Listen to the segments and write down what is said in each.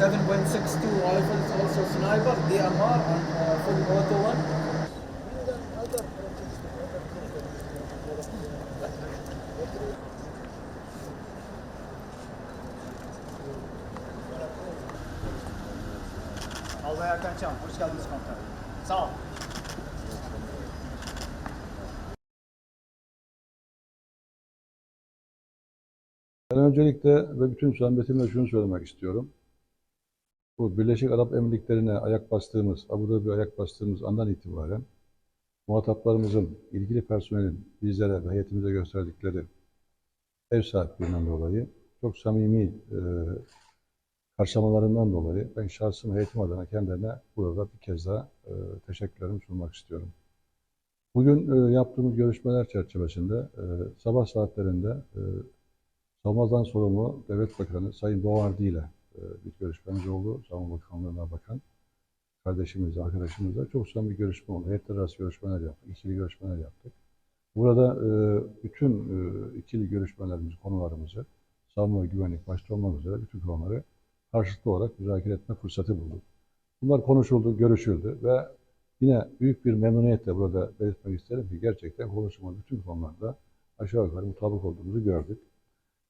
1.62 rifles, also sniper, DMR, and uh, full auto one. Albay Erkan Çam, hoş geldiniz komutanım. Sağ ol. Ben öncelikle ve bütün samimiyetimle şunu söylemek istiyorum. Bu Birleşik Arap Emirlikleri'ne ayak bastığımız, Abu Dhabi ayak bastığımız andan itibaren muhataplarımızın, ilgili personelin bizlere ve heyetimize gösterdikleri ev sahipliğinden dolayı çok samimi e, karşılamalarından dolayı ben şahsım heyetim adına kendilerine burada bir kez daha e, teşekkürlerimi sunmak istiyorum. Bugün e, yaptığımız görüşmeler çerçevesinde e, sabah saatlerinde e, Savunmadan sorumlu Devlet Bakanı Sayın Boğardi ile bir görüşmemiz oldu. Savunma Bakanlığı'na bakan kardeşimizle, arkadaşımızla çok samimi bir görüşme oldu. Heyetler arası görüşmeler yaptık, ikili görüşmeler yaptık. Burada e, bütün e, ikili görüşmelerimizi, konularımızı, savunma ve güvenlik başta olmak üzere bütün konuları karşılıklı olarak müzakere etme fırsatı bulduk. Bunlar konuşuldu, görüşüldü ve yine büyük bir memnuniyetle burada belirtmek isterim ki gerçekten konuşulma bütün konularda aşağı yukarı mutabık olduğumuzu gördük.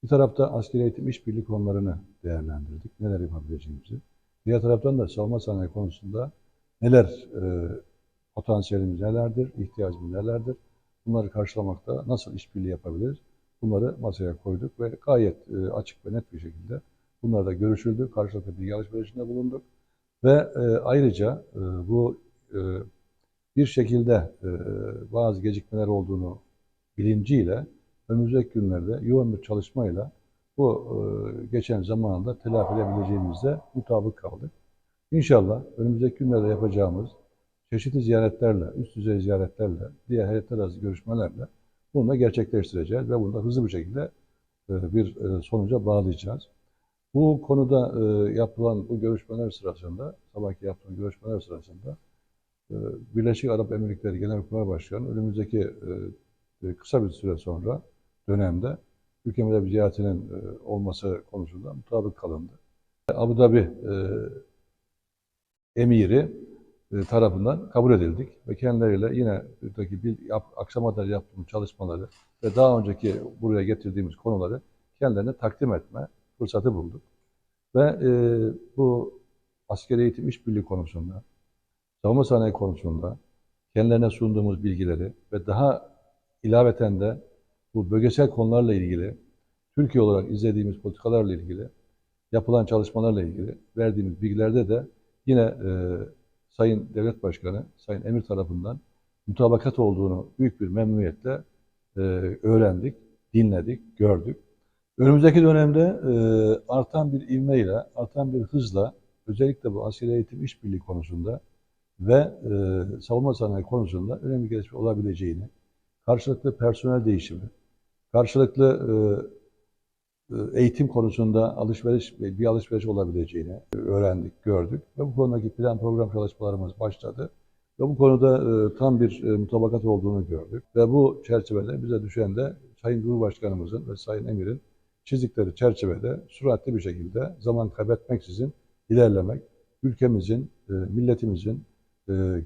Bir tarafta askeri eğitim işbirliği konularını değerlendirdik. Neler yapabileceğimizi. Diğer taraftan da savunma sanayi konusunda neler e, potansiyelimiz nelerdir, ihtiyacımız nelerdir? Bunları karşılamakta nasıl işbirliği yapabiliriz? Bunları masaya koyduk ve gayet e, açık ve net bir şekilde bunlar da görüşüldü. Karşılıklı bilgi alışverişinde bulunduk. Ve e, ayrıca e, bu e, bir şekilde e, bazı gecikmeler olduğunu bilinciyle önümüzdeki günlerde yoğun bir çalışmayla bu e, geçen zamanında telafi edebileceğimizde mutabık kaldık. İnşallah önümüzdeki günlerde yapacağımız çeşitli ziyaretlerle, üst düzey ziyaretlerle, diğer heyetler arası görüşmelerle bunu da gerçekleştireceğiz ve bunu da hızlı bir şekilde e, bir e, sonuca bağlayacağız. Bu konuda e, yapılan bu görüşmeler sırasında, sabahki yaptığımız görüşmeler sırasında e, Birleşik Arap Emirlikleri Genelkurmay Başkanı önümüzdeki e, kısa bir süre sonra dönemde ülkemizde bir ziyaretinin e, olması konusunda mutabık kalındı. Abu Dhabi e, emiri e, tarafından kabul edildik ve kendileriyle yine buradaki bir yap, akşama kadar yaptığımız çalışmaları ve daha önceki buraya getirdiğimiz konuları kendilerine takdim etme fırsatı bulduk. Ve e, bu askeri eğitim işbirliği konusunda, savunma sanayi konusunda kendilerine sunduğumuz bilgileri ve daha ilaveten de bu bölgesel konularla ilgili, Türkiye olarak izlediğimiz politikalarla ilgili, yapılan çalışmalarla ilgili verdiğimiz bilgilerde de yine e, Sayın Devlet Başkanı, Sayın Emir tarafından mutabakat olduğunu büyük bir memnuniyetle e, öğrendik, dinledik, gördük. Önümüzdeki dönemde e, artan bir ivmeyle, artan bir hızla özellikle bu askeri eğitim işbirliği konusunda ve e, savunma sanayi konusunda önemli gelişme olabileceğini, karşılıklı personel değişimi, karşılıklı e, e, eğitim konusunda alışveriş bir alışveriş olabileceğini öğrendik, gördük ve bu konudaki plan program çalışmalarımız başladı. Ve bu konuda e, tam bir mutabakat olduğunu gördük. Ve bu çerçevede bize düşen de Sayın Cumhurbaşkanımızın ve Sayın Emir'in çizdikleri çerçevede süratli bir şekilde zaman kaybetmeksizin ilerlemek, ülkemizin, milletimizin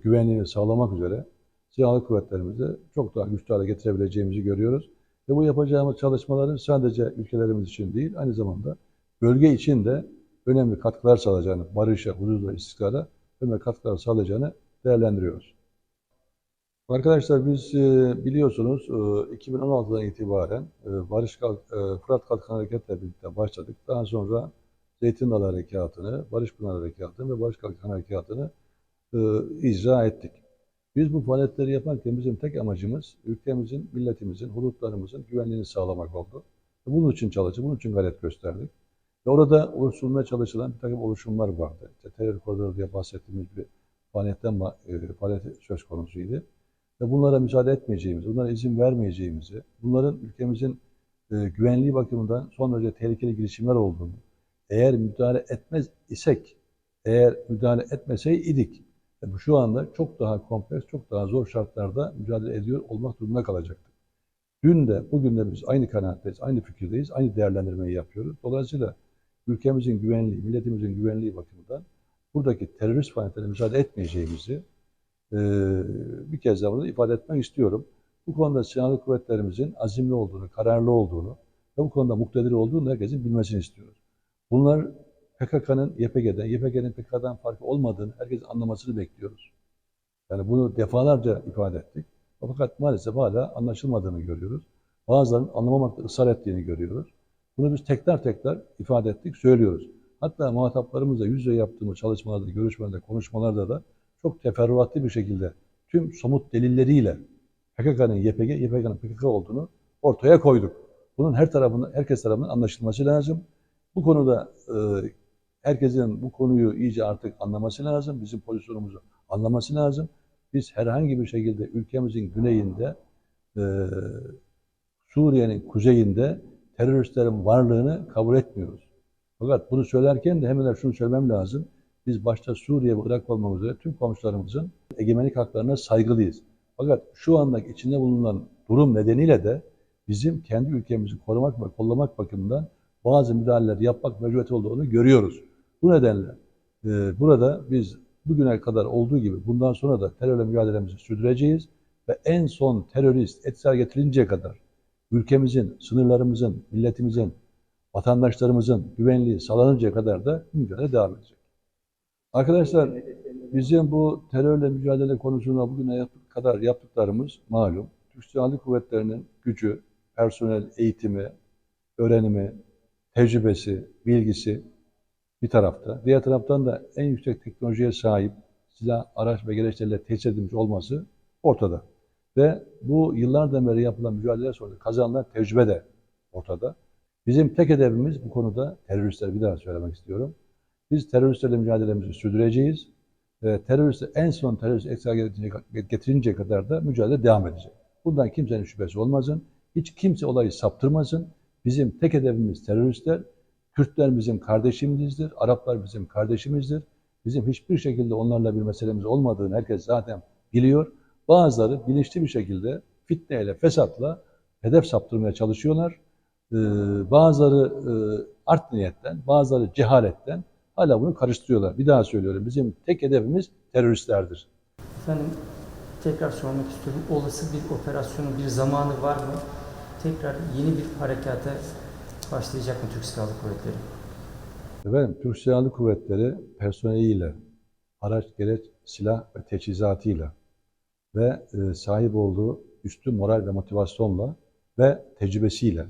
güvenliğini sağlamak üzere silahlı kuvvetlerimizi çok daha güçlü hale getirebileceğimizi görüyoruz. Ve bu yapacağımız çalışmaların sadece ülkelerimiz için değil, aynı zamanda bölge için de önemli katkılar sağlayacağını, barışa, huzura, istikrara önemli katkılar sağlayacağını değerlendiriyoruz. Arkadaşlar biz e, biliyorsunuz e, 2016'dan itibaren e, Barış Kalk, e, Fırat Kalkan Hareket'le birlikte başladık. Daha sonra Zeytin Dalı Harekatı'nı, Barış Pınar Harekatı'nı ve Barış Kalkan Harekatı'nı e, icra ettik. Biz bu faaliyetleri yaparken bizim tek amacımız ülkemizin, milletimizin, hudutlarımızın güvenliğini sağlamak oldu. Bunun için çalıştık, bunun için gayret gösterdik. Ve orada oluşturulmaya çalışılan bir takım oluşumlar vardı. İşte terör koridoru diye bahsettiğimiz bir faaliyetten e, faaliyet söz konusuydu. Ve bunlara müsaade etmeyeceğimizi, bunlara izin vermeyeceğimizi, bunların ülkemizin e, güvenliği bakımından son derece tehlikeli girişimler olduğunu, eğer müdahale etmez isek, eğer müdahale etmeseydik, bu şu anda çok daha kompleks, çok daha zor şartlarda mücadele ediyor olmak durumunda kalacaktık. Dün de, bugün de biz aynı kanaatteyiz, aynı fikirdeyiz, aynı değerlendirmeyi yapıyoruz. Dolayısıyla ülkemizin güvenliği, milletimizin güvenliği bakımından buradaki terörist faaliyetlerine müsaade etmeyeceğimizi e, bir kez daha bunu ifade etmek istiyorum. Bu konuda silahlı kuvvetlerimizin azimli olduğunu, kararlı olduğunu ve bu konuda muktedir olduğunu herkesin bilmesini istiyoruz. Bunlar PKK'nın YPG'den, YPG'nin PKK'dan farkı olmadığını herkesin anlamasını bekliyoruz. Yani bunu defalarca ifade ettik. Fakat maalesef hala anlaşılmadığını görüyoruz. Bazılarının anlamamakta ısrar ettiğini görüyoruz. Bunu biz tekrar tekrar ifade ettik, söylüyoruz. Hatta muhataplarımızla yüz yüze yaptığımız çalışmalarda, görüşmelerde, konuşmalarda da çok teferruatlı bir şekilde tüm somut delilleriyle PKK'nın YPG, YPG'nin PKK olduğunu ortaya koyduk. Bunun her tarafından, herkes tarafından anlaşılması lazım. Bu konuda e, herkesin bu konuyu iyice artık anlaması lazım. Bizim pozisyonumuzu anlaması lazım. Biz herhangi bir şekilde ülkemizin güneyinde, e, Suriye'nin kuzeyinde teröristlerin varlığını kabul etmiyoruz. Fakat bunu söylerken de hemen şunu söylemem lazım. Biz başta Suriye ve Irak olmak üzere tüm komşularımızın egemenlik haklarına saygılıyız. Fakat şu andaki içinde bulunan durum nedeniyle de bizim kendi ülkemizi korumak ve kollamak bakımından bazı müdahaleler yapmak mecburiyeti olduğunu görüyoruz. Bu nedenle e, burada biz bugüne kadar olduğu gibi bundan sonra da terörle mücadelemizi sürdüreceğiz ve en son terörist etkisiz getirinceye kadar ülkemizin, sınırlarımızın, milletimizin, vatandaşlarımızın güvenliği sağlanıncaya kadar da mücadele devam edecek. Arkadaşlar bizim bu terörle mücadele konusunda bugüne kadar yaptıklarımız malum. Türk Silahlı Kuvvetleri'nin gücü, personel eğitimi, öğrenimi, tecrübesi, bilgisi bir tarafta. Diğer taraftan da en yüksek teknolojiye sahip silah, araç ve gereçlerle teçhiz edilmiş olması ortada. Ve bu yıllardan beri yapılan mücadele sonrası kazanılan tecrübe de ortada. Bizim tek hedefimiz bu konuda teröristler bir daha söylemek istiyorum. Biz teröristlerle mücadelemizi sürdüreceğiz. E, teröristi en son terörist ekstra getirinceye kadar da mücadele devam edecek. Bundan kimsenin şüphesi olmasın. Hiç kimse olayı saptırmasın. Bizim tek hedefimiz teröristler. Kürtler bizim kardeşimizdir. Araplar bizim kardeşimizdir. Bizim hiçbir şekilde onlarla bir meselemiz olmadığını herkes zaten biliyor. Bazıları bilinçli bir şekilde fitneyle, fesatla hedef saptırmaya çalışıyorlar. Ee, bazıları e, art niyetten, bazıları cehaletten hala bunu karıştırıyorlar. Bir daha söylüyorum. Bizim tek hedefimiz teröristlerdir. Efendim tekrar sormak istiyorum. Olası bir operasyonun bir zamanı var mı? Tekrar yeni bir harekata başlayacak mı Türk Silahlı Kuvvetleri? Efendim, Türk Silahlı Kuvvetleri personeliyle, araç, gereç, silah ve teçhizatıyla ve e, sahip olduğu üstün moral ve motivasyonla ve tecrübesiyle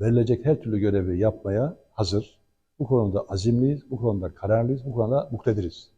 verilecek her türlü görevi yapmaya hazır. Bu konuda azimliyiz, bu konuda kararlıyız, bu konuda muktediriz.